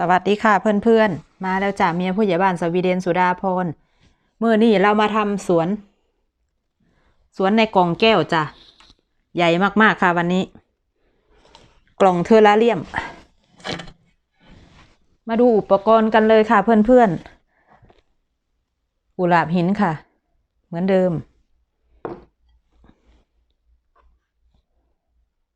สวัสดีค่ะเพื่อนๆ มาแล้วจ้ะเมียผู้ใหญ่บ้านสวีเดนสุดาพรเมื่อนี้เรามาทำสวน สวนในกล่องแก้วจ้ะ ใหญ่มากๆค่ะวันนี้ กล่องเทอร์ราเรียม มาดูอุปกรณ์กันเลยค่ะเพื่อนๆกุหลาบหินค่ะ เหมือนเดิม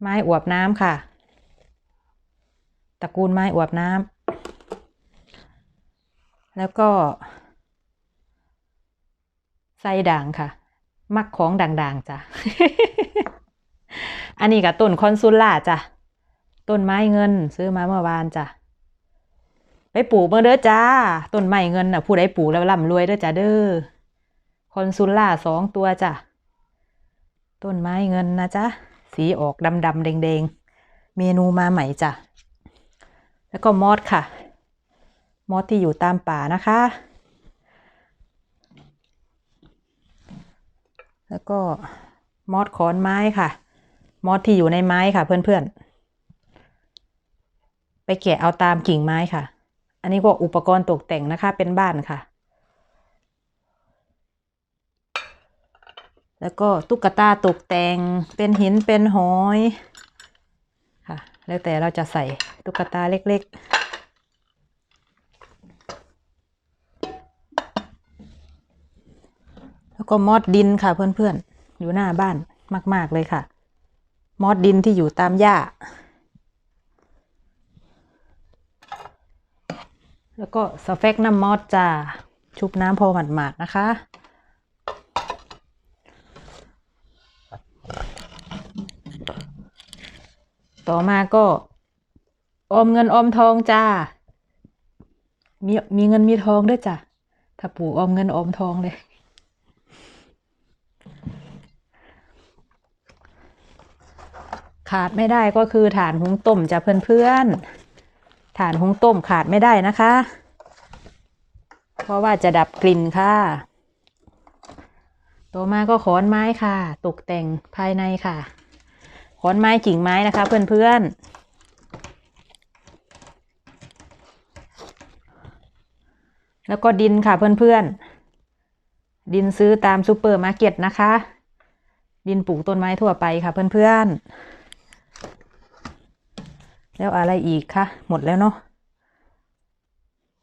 ไม้อวบน้ำค่ะตระกูลไม้อวบน้ำ แล้วก็ไส้ด่างค่ะ มักของด่างๆจ้ะ อันนี้กับต้นคอนซูล่าจ้ะ ต้นไม้เงิน ซื้อมาเมื่อวานจ้ะ ไปปลูกเมื่อเด้อจ้า ต้นไม้เงินน่ะ ผู้ใดปลูกแล้วร่ำรวยเด้อจ้ะเด้อ คอนซูล่าสองตัวจ้ะ ต้นไม้เงินนะจ๊ะ สีออกดำๆแดงๆ เมนูมาใหม่จ้ะ แล้วก็มอสค่ะ มอสที่อยู่ตามป่านะคะ แล้วก็มอสขอนไม้ค่ะ มอสที่อยู่ในไม้ค่ะ เพื่อนๆ ไปแกะเอาตามกิ่งไม้ค่ะ อันนี้ก็อุปกรณ์ตกแต่งนะคะ เป็นบ้านค่ะ แล้วก็ตุ๊กตาตกแต่งเป็นหินเป็นหอยค่ะ แล้วแต่เราจะใส่ตุ๊กตาเล็กๆ แล้วก็มอดดินค่ะเพื่อนๆ อยู่หน้าบ้านมาก ๆ เลยค่ะ มอดดินที่อยู่ตามหญ้า แล้วก็สเฟกน้ำมอดจ้าชุบน้ำพอหมาดๆนะคะต่อมาก็ออมเงินออมทองจ้า มีมีเงินมีทองด้วยจ้ะถ้าปลูกออมเงินออมทองเลย ขาดไม่ได้ก็คือฐานหุงต้มจ้ะเพื่อนๆฐานหุงต้มขาดไม่ได้นะคะ เพราะว่าจะดับกลิ่นค่ะ ต่อมาก็ขอนไม้ค่ะ ตกแต่งภายในค่ะ ขอนไม้กิ่งไม้นะคะ เพื่อนๆแล้วก็ดินค่ะเพื่อนๆ ดินซื้อตามซูเปอร์มาร์เก็ตนะคะ ดินปลูกต้นไม้ทั่วไปค่ะเพื่อนๆ แล้วอะไรอีกคะหมดแล้วเนาะ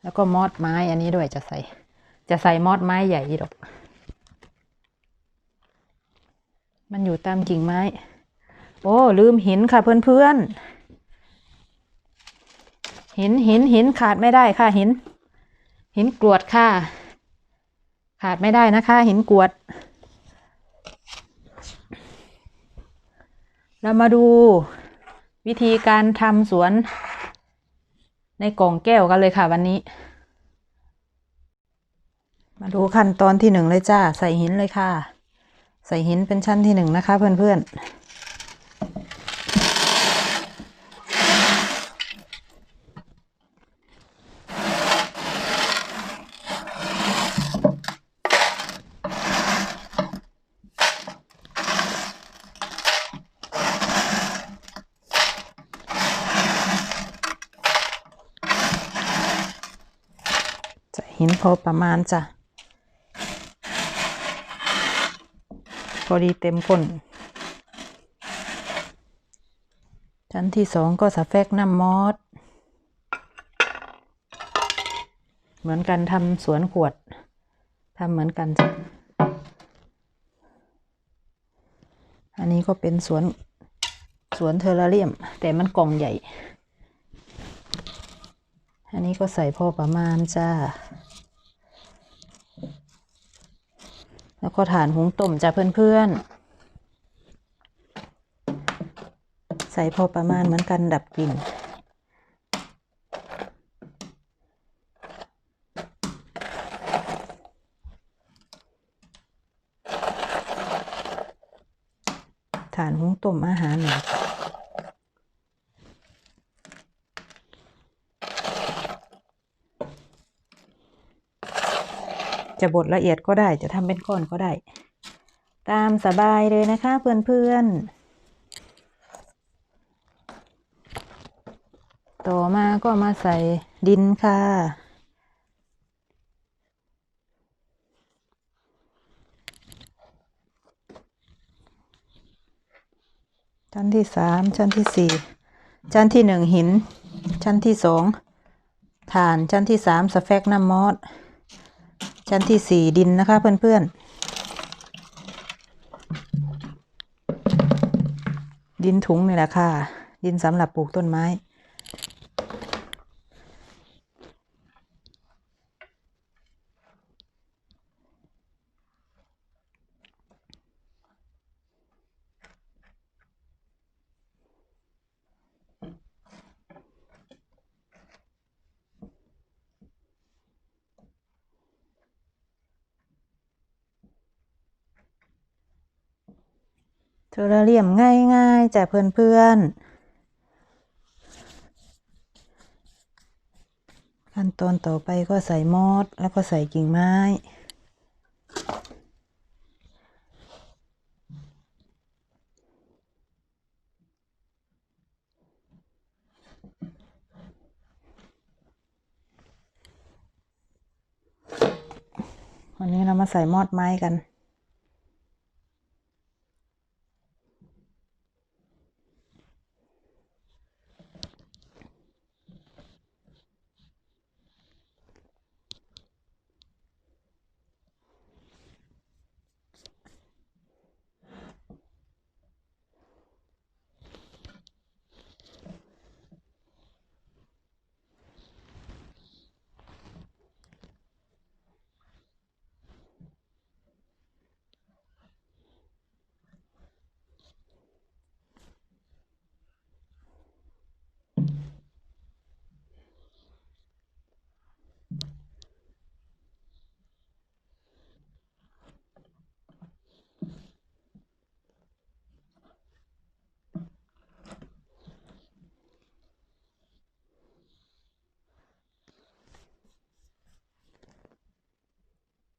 แล้วก็มอดไม้อันนี้ด้วยจะใส่ จะใส่มอดไม้ใหญ่ดอก มันอยู่ตามกิ่งไม้ โอ้ลืมหินค่ะเพื่อนๆหินหินหินขาดไม่ได้ค่ะหิน หินกรวดค่ะ ขาดไม่ได้นะคะ หินกรวดเรามาดู วิธีการทำสวน ในกล่องแก้วกันเลยค่ะวันนี้ มาดูขั้นตอนที่หนึ่งเลยจ้า ใส่หินเลยค่ะ ใส่หินเป็นชั้นที่หนึ่งนะคะ เพื่อนๆ นพอประมาณจ้ะ พอดีเต็มก้น ชั้นที่สองก็สเฟกน้ำมอสเหมือนกันทำสวนขวดทำเหมือนกันจ้ะ อันนี้ก็เป็นสวนสวนเทอร์าเรียม แต่มันกล่องใหญ่ อันนี้ก็ใส่พอประมาณจ้า แล้วก็ฐานหุงต้มจ้ะเพื่อนๆ ใส่พอประมาณเหมือนกันดับกลิ่นฐานหุงต้มอาหารหนึ่ง จะบดละเอียดก็ได้จะทำเป็นก้อนก็ได้ ตามสบายเลยนะคะ เพื่อนๆ ต่อมาก็มาใส่ดินค่ะชั้นที่สามชั้นที่สี่ชั้นที่หนึ่งหิน ชั้นที่สองฐานชั้นที่สามสแฟกน้ำมอส ชั้นที่สี่ดินนะคะ เพื่อนๆ ดินถุงนี่แหละค่ะ ดินสำหรับปลูกต้นไม้ เทอร์เรียมง่ายๆจ้ะเพื่อนๆ ขั้นตอนต่อไปก็ใส่มอสแล้วก็ใส่กิ่งไม้วันนี้เรามาใส่มอดไม้กัน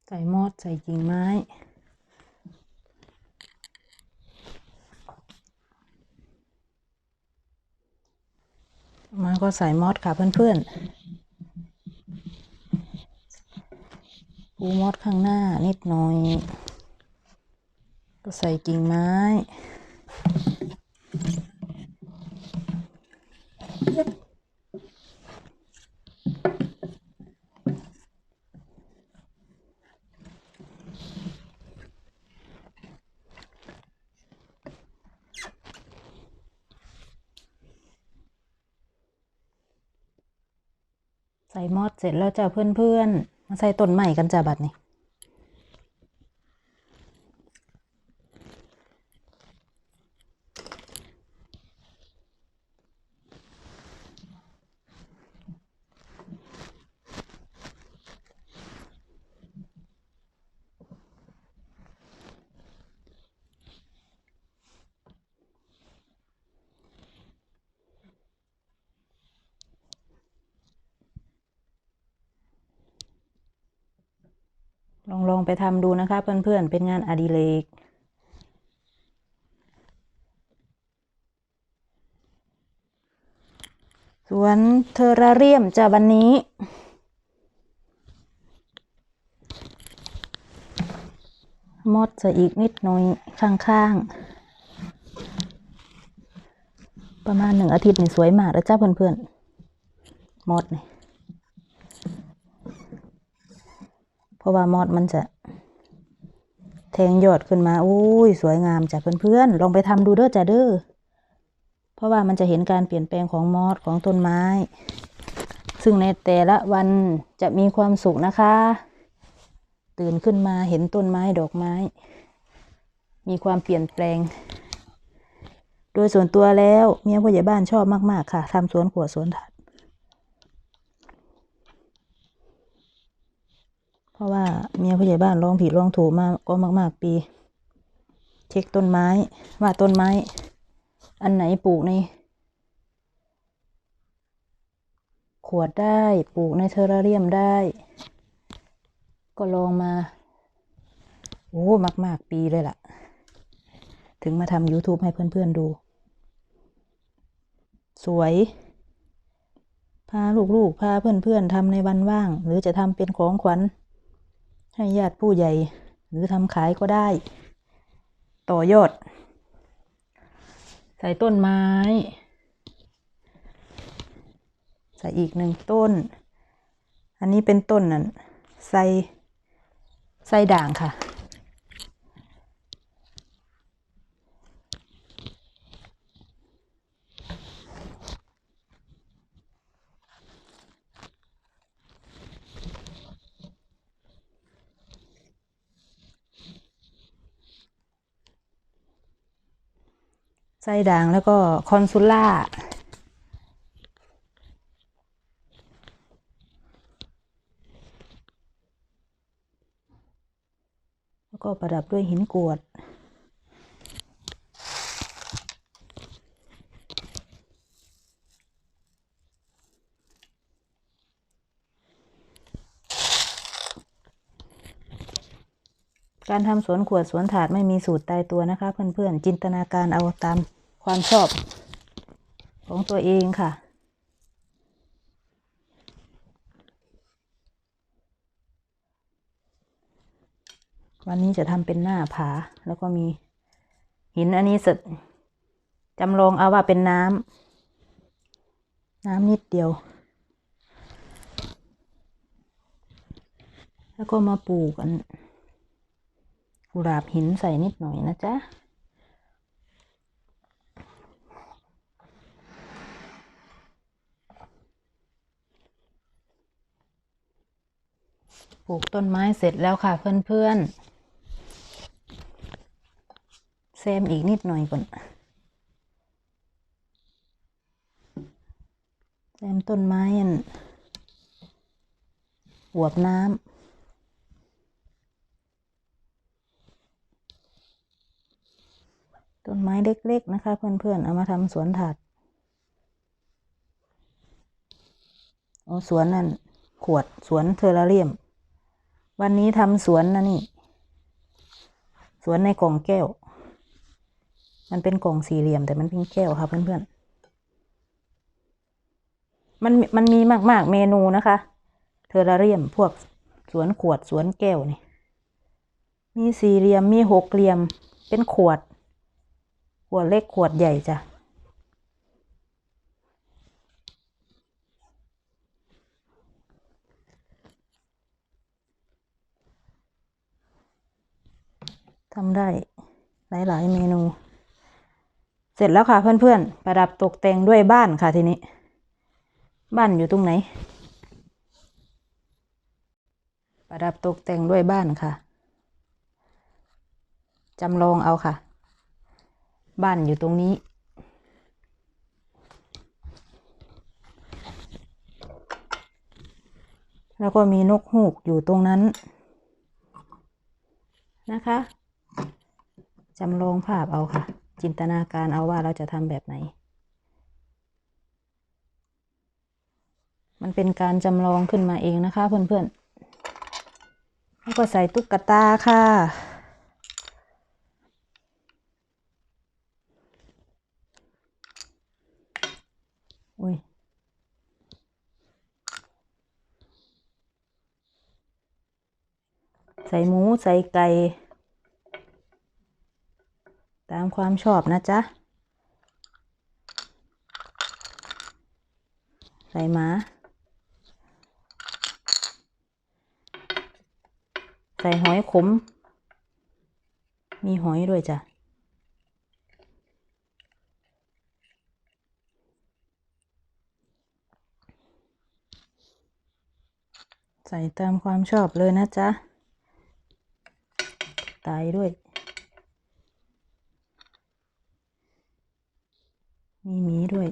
ใส่มอดใส่กิ่งไม้มาก็ใส่มอดค่ะเพื่อนๆปูมอดข้างหน้านิดหน่อย ก็ใส่กิ่งไม้ มอดเสร็จแล้วจ้ะเพื่อนๆมาใส่ต้นใหม่กันจ้ะบัดนี้ ลองลองไปทำดูนะคะเพื่อนๆ เป็นงานอดิเรกสวนเทอราเรียมจะวันนี้ มดจะอีกนิดหน่อยข้างๆ ประมาณหนึ่งอาทิตย์นี่สวยมากแล้วจ้าเพื่อนๆ มดนี่ เพ ราะว่ามอดมันจะแทงยอดขึ้นมาอุ้ยสวยงามจ้ะเพื่อนๆลองไปทำดูเด้อจ้ะเด้อเพราะว่ามันจะเห็นการเปลี่ยนแปลงของมอดของต้นไม้ ซึ่งในแต่ละวันจะมีความสุขนะคะ ตื่นขึ้นมาเห็นต้นไม้ดอกไม้ มีความเปลี่ยนแปลง โดยส่วนตัวแล้วเมียผู้ใหญ่บ้านชอบมาก ๆ ค่ะทำสวนขวดสวนถาด เพราะว่าเมียผู้ใหญ่บ้านลองผิดลองถูกมากก็มาก ๆ ปี เช็คต้นไม้ ว่าต้นไม้ อันไหนปลูกใน ขวดได้ปลูกในเทอร์ราเรียมได้ ก็ลองมาโอ้มาก ๆ ปีเลยล่ะ ถึงมาทำ YouTube ให้เพื่อน ๆ ดู สวย พาลูก ๆ พาเพื่อน ๆทำในวันว่าง หรือจะทำเป็นของขวัญ ให้ญาติผู้ใหญ่หรือทำขายก็ได้ ต่อยอด ใส่ต้นไม้ ใส่อีกหนึ่งต้น อันนี้เป็นต้นนั่นใส่ใส่ด่างค่ะ ไส้ด่างแล้วก็คอนซูล่าแล้วก็ประดับด้วยหินกรวด การทำสวนขวดสวนถาดไม่มีสูตรตายตัวนะคะ เพื่อนๆ จินตนาการเอาตามความชอบของตัวเองค่ะ วันนี้จะทำเป็นหน้าผา แล้วก็มีหินอันนี้สดจำลองเอาว่าเป็นน้ำน้ำนิดเดียว แล้วก็มาปลูกอัน กุหลาบหินใส่นิดหน่อยนะจ๊ะ ปลูกต้นไม้เสร็จแล้วค่ะเพื่อนๆแซมอีกนิดหน่อยก่อนแซมต้นไม้อันหวบน้ำ นไม้เล็กๆนะคะ เพื่อนๆ เอามาทำสวนถาดโอ้สวนนั่น ขวดสวนเทอร์ราเรียม วันนี้ทำสวนนะนี่ สวนในกล่องแก้ว มันเป็นกล่องสี่เหลี่ยม แต่มันเป็นแก้วค่ะเพื่อนๆ มันมันมีมากๆเมนูนะคะ เทอร์ราเรียมพวกสวนขวดสวนแก้วนี่ มีสี่เหลี่ยมมีหกเหลี่ยม เป็นขวด ขวดเล็กขวดใหญ่จ้ะทำได้หลาย ๆ เมนู เสร็จแล้วค่ะเพื่อนๆ ประดับตกแต่งด้วยบ้านค่ะทีนี้ บ้านอยู่ตรงไหน ประดับตกแต่งด้วยบ้านค่ะจำลองเอาค่ะ บ้านอยู่ตรงนี้ แล้วก็มีนกฮูกอยู่ตรงนั้น นะคะจำลองภาพเอาค่ะ จินตนาการเอาว่าเราจะทำแบบไหน มันเป็นการจำลองขึ้นมาเองนะคะเพื่อนๆแล้วก็ใส่ตุ๊กตาค่ะ อุ้ยใส่หมูใส่ไก่ ตามความชอบนะจ๊ะ ใส่หมา ใส่หอยขม มีหอยด้วยจ้ะ ใส่ตามความชอบเลยนะจ๊ะ ตายด้วย มีหมีด้วย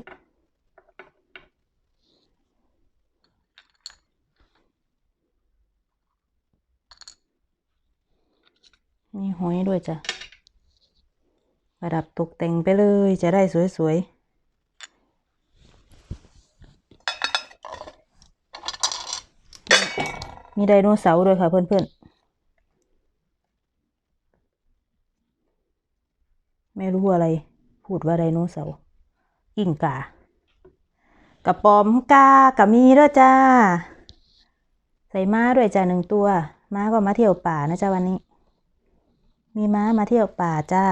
มีหอยด้วยจ้ะ ประดับตกแต่งไปเลยจะได้สวยๆ มี ไดโนเสาร์ด้วยค่ะเพื่อนๆ ไม่รู้อะไร พูดว่าไดโนเสาร์กิ้งกากระปอมกากับมีด้วยจ้า ใส่ม้าด้วยจ้าหนึ่งตัว ม้าก็มาเที่ยวป่านะจ้าวันนี้ มีม้ามาเที่ยวป่าจ้า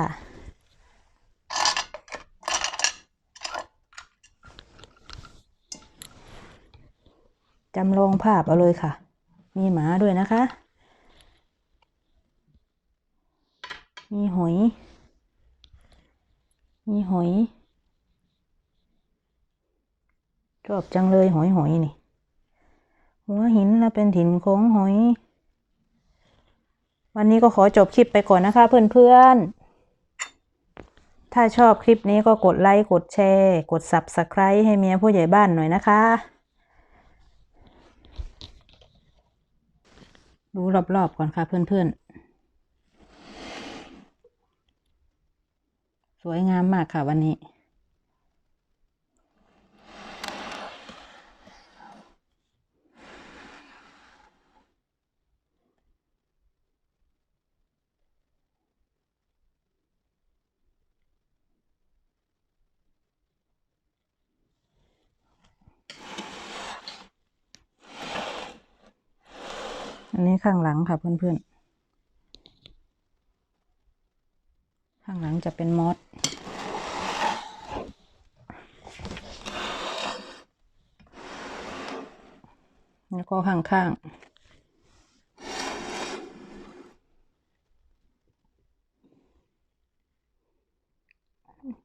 จำลองภาพเอาเลยค่ะ มีหมาด้วยนะคะ มีหอย มีหอย ชอบจังเลยหอยหอยนี่ หัวหินและเป็นถิ่นของหอย วันนี้ก็ขอจบคลิปไปก่อนนะคะเพื่อนๆถ้าชอบคลิปนี้ก็กดไลค์ กดแชร์ กด Subscribe ให้เมียผู้ใหญ่บ้านหน่อยนะคะ ดูรอบๆก่อนค่ะเพื่อนๆ สวยงามมากค่ะวันนี้ อันนี้ข้างหลังค่ะเพื่อนๆ ข้างหลังจะเป็นมอสแล้วก็ข้างๆ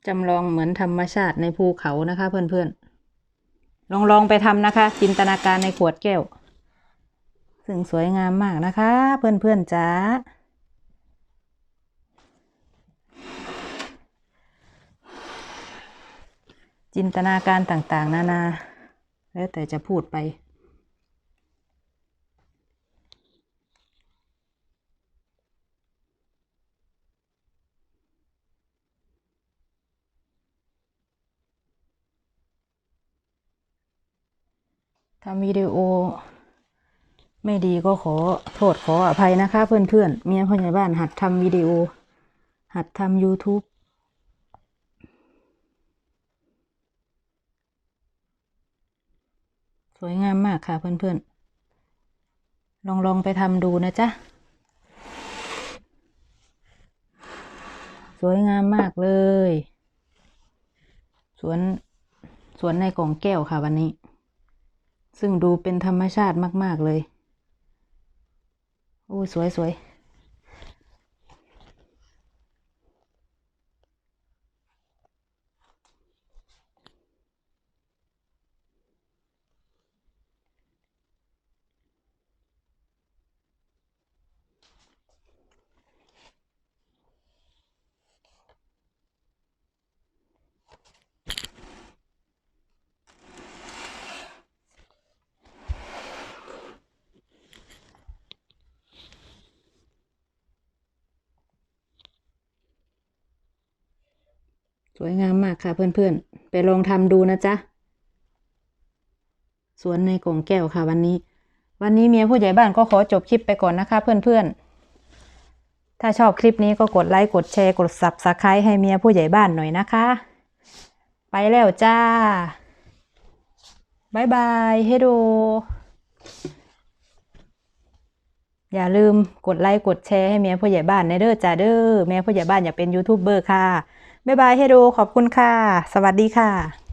จำลองเหมือนธรรมชาติในภูเขานะคะเพื่อนๆ ลองลองไปทำนะคะ จินตนาการในขวดแก้ว ซึ่งสวยงามมากนะคะ เพื่อนๆจ้าจินตนาการต่างๆ นานา แล้วแต่จะพูดไป ทำวิดีโอ ไม่ดีก็ขอโทษขออภัยนะคะ เพื่อนๆเมียพ่อใหญ่บ้านหัดทำวิดีโอ หัดทำ YouTube สวยงามมากค่ะเพื่อนๆ ลองลองไปทำดูนะจ๊ะ สวยงามมากเลย สวน สวนในกล่องแก้วค่ะวันนี้ ซึ่งดูเป็นธรรมชาติมาก ๆ เลย โอ้สวยสวย สวยงามมากค่ะเพื่อนๆ ไปลองทำดูนะจ๊ะ สวนในกล่องแก้วค่ะวันนี้ วันนี้เมียผู้ใหญ่บ้านก็ขอจบคลิปไปก่อนนะคะเพื่อนๆ ถ้าชอบคลิปนี้ก็กดไลค์กดแชร์กด Subscribe ให้เมียผู้ใหญ่บ้านหน่อยนะคะ ไปแล้วจ้าบายบายเฮโดอย่าลืมกดไลค์กดแชร์ให้เมียผู้ใหญ่บ้านในเด้อจ้าเด้อเมียผู้ใหญ่บ้านอยากเป็นยูทูบเบอร์ค่ะ บ๊ายบายเฮโดขอบคุณค่ะ สวัสดีค่ะ